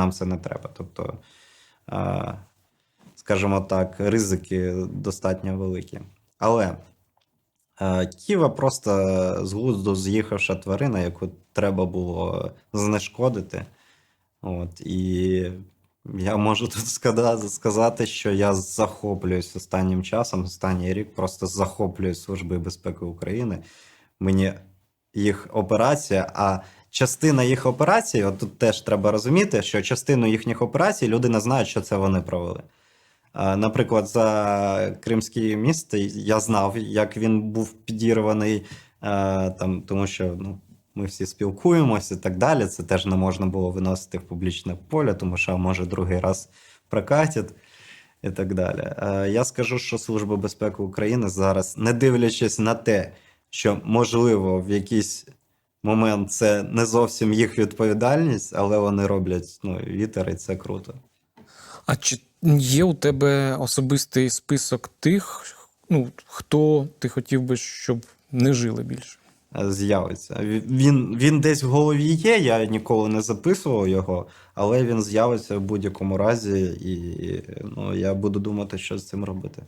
нам це не треба. Тобто, е, скажімо так, ризики достатньо великі. Але е, Ківа просто з глузду з'їхавша тварина, яку треба було знешкодити. От, і я можу тут сказати, що я захоплююсь останнім часом, останній рік просто захоплююсь Службою безпеки України. Мені їх операція, а частина їх операцій, от тут теж треба розуміти, що частину їхніх операцій люди не знають, що це вони провели. Наприклад, за Кримський міст я знав, як він був підірваний, там, тому що ну, ми всі спілкуємося і так далі. Це теж не можна було виносити в публічне поле, тому що може другий раз прокатять і так далі. Я скажу, що Служба безпеки України зараз, не дивлячись на те, що можливо в якийсь момент це не зовсім їх відповідальність, але вони роблять ну, вітер, і це круто. А чи є у тебе особистий список тих, ну, хто ти хотів би, щоб не жили більше? З'явиться. Він, він десь в голові є, я ніколи не записував його, але він з'явиться в будь-якому разі, і ну, я буду думати, що з цим робити.